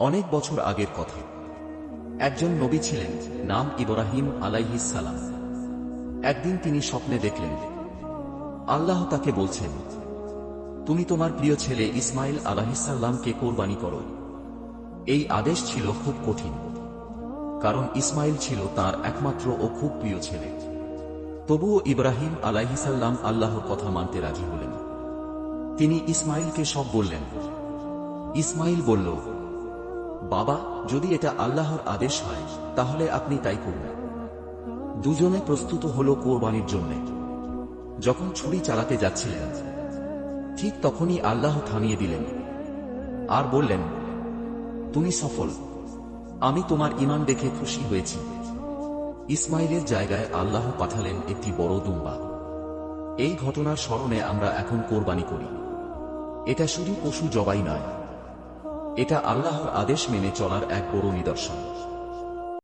অনেক বছর আগের কথা। একজন নবী ছিলেন, নাম ইব্রাহিম সালাম। একদিন তিনি স্বপ্নে দেখলেন, আল্লাহ তাকে বলছেন, তুমি তোমার প্রিয় ছেলে ইসমাইল আলাহিসাল্লামকে কোরবানি করো। এই আদেশ ছিল খুব কঠিন, কারণ ইসমাইল ছিল তার একমাত্র ও খুব প্রিয় ছেলে। তবুও ইব্রাহিম আলাইহিসাল্লাম আল্লাহর কথা মানতে রাজি হলেন। তিনি ইসমাইলকে সব বললেন। ইসমাইল বলল বাবা, যদি এটা আল্লাহর আদেশ হয়, তাহলে আপনি তাই করবেন। দুজনে প্রস্তুত হল কোরবানির জন্য। যখন ছুরি চালাতে যাচ্ছিলেন, ঠিক তখনই আল্লাহ থামিয়ে দিলেন আর বললেন, তুমি সফল। আমি তোমার ইমান দেখে খুশি হয়েছি। ইসমাইলের জায়গায় আল্লাহ পাঠালেন একটি বড় দুম্বা। এই ঘটনার স্মরণে আমরা এখন কোরবানি করি। এটা শুধু পশু জবাই নয় এটা আল্লাহর আদেশ মেনে চলার এক বড় নিদর্শন।